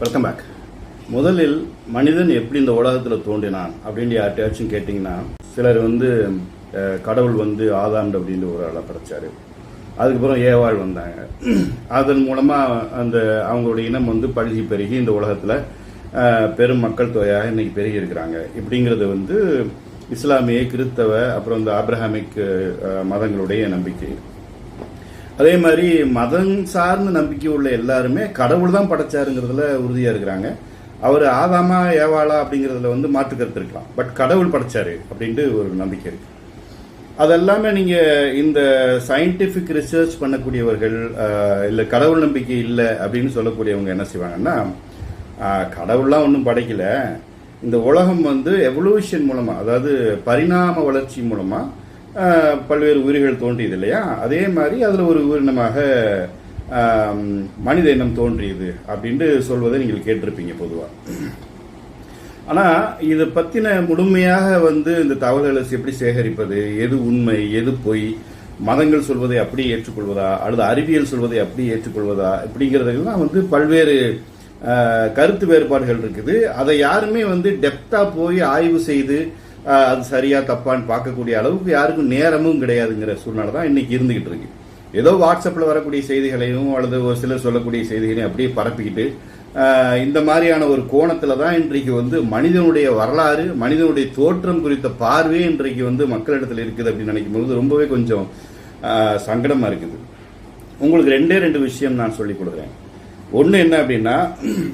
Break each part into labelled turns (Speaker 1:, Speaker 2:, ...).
Speaker 1: Welcome back முதலில் மனிதன் எப்படி இந்த உலகத்தில் தோன்றினான் அப்படின்னு யார்கிட்டயாச்சும் கேட்டிங்கன்னா சிலர் வந்து கடவுள் வந்து ஆதாண்டு அப்படின்ற ஒரு ஆளை படைச்சாரு. அதுக்கப்புறம் ஏவாள் வந்தாங்க. அதன் மூலமாக அந்த அவங்களுடைய இனம் வந்து பழுகி பெருகி இந்த உலகத்தில் பெரும் மக்கள் தொகையாக இன்னைக்கு பெருகி இருக்கிறாங்க இப்படிங்கிறது வந்து இஸ்லாமிய கிறித்தவ அப்புறம் இந்த ஆப்ரஹாமிக் மதங்களுடைய நம்பிக்கை. அதே மாதிரி மதம் சார்ந்த நம்பிக்கை உள்ள எல்லாருமே கடவுள் தான் படைச்சாருங்கிறதுல உறுதியா இருக்கிறாங்க. அவர் ஆதாமா ஏவாளா அப்படிங்கிறதுல வந்து மாற்று கருத்து இருக்கலாம். பட் கடவுள் படைச்சாரு அப்படின்ட்டு ஒரு நம்பிக்கை இருக்கு. அதெல்லாமே நீங்க இந்த சயின்டிபிக் ரிசர்ச் பண்ணக்கூடியவர்கள் இல்லை இல்ல கடவுள் நம்பிக்கை இல்லை அப்படின்னு சொல்லக்கூடியவங்க என்ன செய்வாங்கன்னா கடவுள்லாம் ஒன்றும் படைக்கல. இந்த உலகம் வந்து எவல்யூஷன் மூலமா அதாவது பரிணாம வளர்ச்சி மூலமா பல்வேறு உயிர்கள் தோன்றியது இல்லையா? அதே மாதிரி அதில் ஒரு உயிரினமாக மனித இனம் தோன்றியது அப்படின்ட்டு சொல்வதை நீங்கள் கேட்டிருப்பீங்க பொதுவாக ஆனால் இதை பற்றின முழுமையாக வந்து இந்த தகவல்களை எப்படி சேகரிப்பது எது உண்மை எது பொய் மதங்கள் சொல்வதை அப்படியே ஏற்றுக்கொள்வதா அல்லது அறிவியல் சொல்வதை அப்படியே ஏற்றுக்கொள்வதா இப்படிங்கிறதெல்லாம் வந்து பல்வேறு கருத்து வேறுபாடுகள் இருக்குது. அதை யாருமே வந்து டெப்தாக போய் ஆய்வு செய்து அது சரியா தப்பான்னு பார்க்கக்கூடிய அளவுக்கு யாருக்கும் நேரமும் கிடையாதுங்கிற சூழ்நிலை தான் இன்னைக்கு இருந்துகிட்டு இருக்கு. ஏதோ வாட்ஸ்அப்பில் வரக்கூடிய செய்திகளையும் அல்லது ஒரு சிலர் சொல்லக்கூடிய செய்திகளையும் அப்படியே பரப்பிக்கிட்டு இந்த மாதிரியான ஒரு கோணத்தில் தான் இன்றைக்கு வந்து மனிதனுடைய வரலாறு மனிதனுடைய தோற்றம் குறித்த பார்வையே இன்றைக்கு வந்து மக்களிடத்தில் இருக்குது அப்படின்னு நினைக்கும் பொழுது ரொம்பவே கொஞ்சம் சங்கடமாக இருக்குது. உங்களுக்கு ரெண்டே ரெண்டு விஷயம் நான் சொல்லிக் கொடுக்குறேன். ஒன்று என்ன அப்படின்னா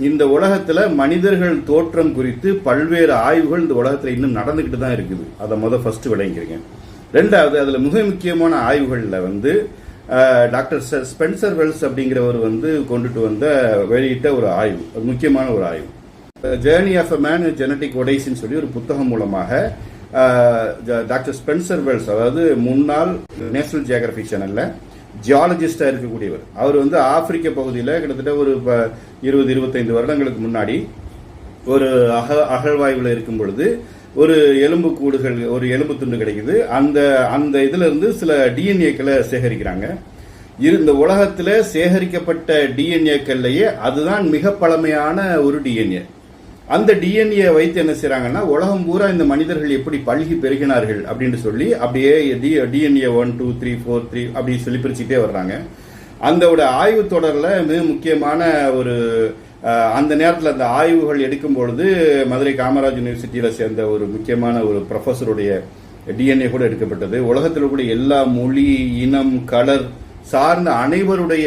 Speaker 1: இந்த உலகத்துல மனிதர்கள் தோற்றம் குறித்து பல்வேறு ஆய்வுகள் இந்த உலகத்தில் இன்னும் நடந்துகிட்டு தான் இருக்குது. அதை முதல் ஃபர்ஸ்ட் விளங்கிக்கிறீங்க ரெண்டாவது அதுல மிக முக்கியமான ஆய்வுகளில் வந்து டாக்டர் ஸ்பென்சர் வெல்ஸ் அப்படிங்கிறவர் வந்து கொண்டுட்டு வந்த வெளியிட்ட ஒரு ஆய்வு முக்கியமான ஒரு ஆய்வு. Journey of a man genetic ஒடைஸ்ன்னு சொல்லி ஒரு புத்தகம் மூலமாக ஜ- டாக்டர் ஸ்பென்சர் வெல்ஸ் அதாவது முன்னாள் நேஷனல் ஜியோகிராபி சேனல்ல ஜியாலஜிஸ்டா இருக்கக்கூடியவர். அவர் வந்து ஆப்பிரிக்க பகுதியில் கிட்டத்தட்ட ஒரு ப- இருபது இருபத்தைந்து வருடங்களுக்கு முன்னாடி ஒரு அக அகழ்வாய்வில் இருக்கும் பொழுது ஒரு எலும்பு கூடுகள் ஒரு எலும்பு துண்டு கிடைக்குது. அந்த அந்த இதுல இருந்து சில டிஎன்ஏக்களை சேகரிக்கிறாங்க. இந்த உலகத்தில் சேகரிக்கப்பட்ட டிஎன்ஏக்கள்லயே அதுதான் மிக பழமையான ஒரு டிஎன்ஏ அந்த டிஎன்ஏ வைத்து என்ன செய்கிறாங்கன்னா உலகம் பூரா இந்த மனிதர்கள் எப்படி பழுகி பெருகினார்கள் அப்படின்னு சொல்லி அப்படியே DNA one two three four three அப்படி சொல்லி பிரிச்சுட்டே வர்றாங்க. அந்த ஆய்வு தொடரில் மிக முக்கியமான ஒரு அந்த நேரத்தில் அந்த ஆய்வுகள் எடுக்கும் பொழுது மதுரை காமராஜ் யூனிவர்சிட்டியில் சேர்ந்த ஒரு முக்கியமான ஒரு ப்ரொஃபஸருடைய டிஎன்ஏ கூட எடுக்கப்பட்டது. உலகத்தில் கூட எல்லா மொழி இனம் கலர் சார்ந்த அனைவருடைய